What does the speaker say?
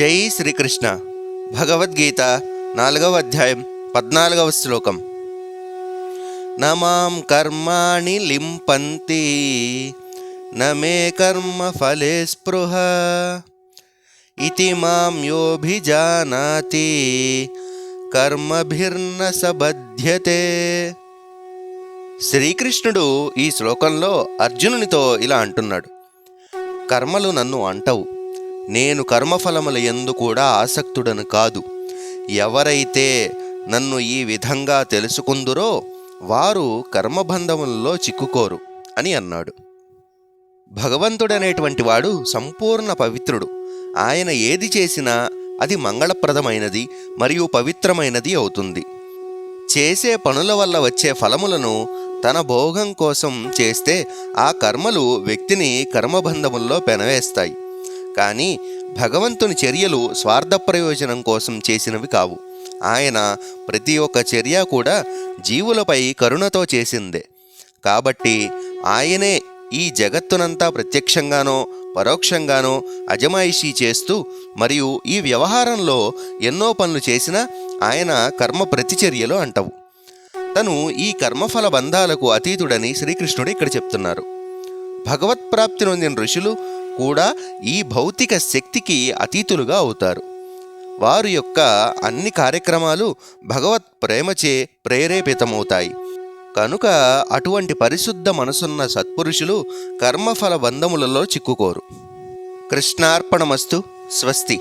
జై శ్రీకృష్ణ. భగవద్గీత నాలుగవ అధ్యాయం పద్నాలుగవ శ్లోకం. నమాం కర్మాణి లింపంతి నమే కర్మ ఫలే స్పృహ ఇది మాం యోభిజానాతి కర్మభిర్న సబధ్యతే. శ్రీకృష్ణుడు ఈ శ్లోకంలో అర్జునునితో ఇలా అంటున్నాడు. కర్మలు నన్ను అంటవు. నేను కర్మఫలముల ఎందు కూడా ఆసక్తుడను కాదు. ఎవరైతే నన్ను ఈ విధంగా తెలుసుకుందురో వారు కర్మబంధములలో చిక్కుకోరు అని అన్నాడు. భగవంతుడనేటువంటి వాడు సంపూర్ణ పవిత్రుడు. ఆయన ఏది చేసినా అది మంగళప్రదమైనది మరియు పవిత్రమైనది అవుతుంది. చేసే పనుల వల్ల వచ్చే ఫలములను తన భోగం కోసం చేస్తే ఆ కర్మలు వ్యక్తిని కర్మబంధముల్లో పెనవేస్తాయి. కానీ భగవంతుని చర్యలు స్వార్థ ప్రయోజనం కోసం చేసినవి కావు. ఆయన ప్రతి ఒక్క చర్య కూడా జీవులపై కరుణతో చేసిందే. కాబట్టి ఆయనే ఈ జగత్తునంతా ప్రత్యక్షంగానో పరోక్షంగానో అజమాయిషీ చేస్తూ మరియు ఈ వ్యవహారంలో ఎన్నో పనులు చేసినా ఆయన కర్మ ప్రతిచర్యలు అంటవు. తను ఈ కర్మఫల బంధాలకు అతీతుడని శ్రీకృష్ణుడు ఇక్కడ చెప్తున్నారు. భగవత్ప్రాప్తి నొందిన ఋషులు కూడా ఈ భౌతిక శక్తికి అతీతులుగా అవుతారు. వారి యొక్క అన్ని కార్యక్రమాలు భగవత్ ప్రేమచే ప్రేరేపితమవుతాయి. కనుక అటువంటి పరిశుద్ధ మనసున్న సత్పురుషులు కర్మఫల బంధములలో చిక్కుకోరు. కృష్ణార్పణమస్తు. స్వస్తి.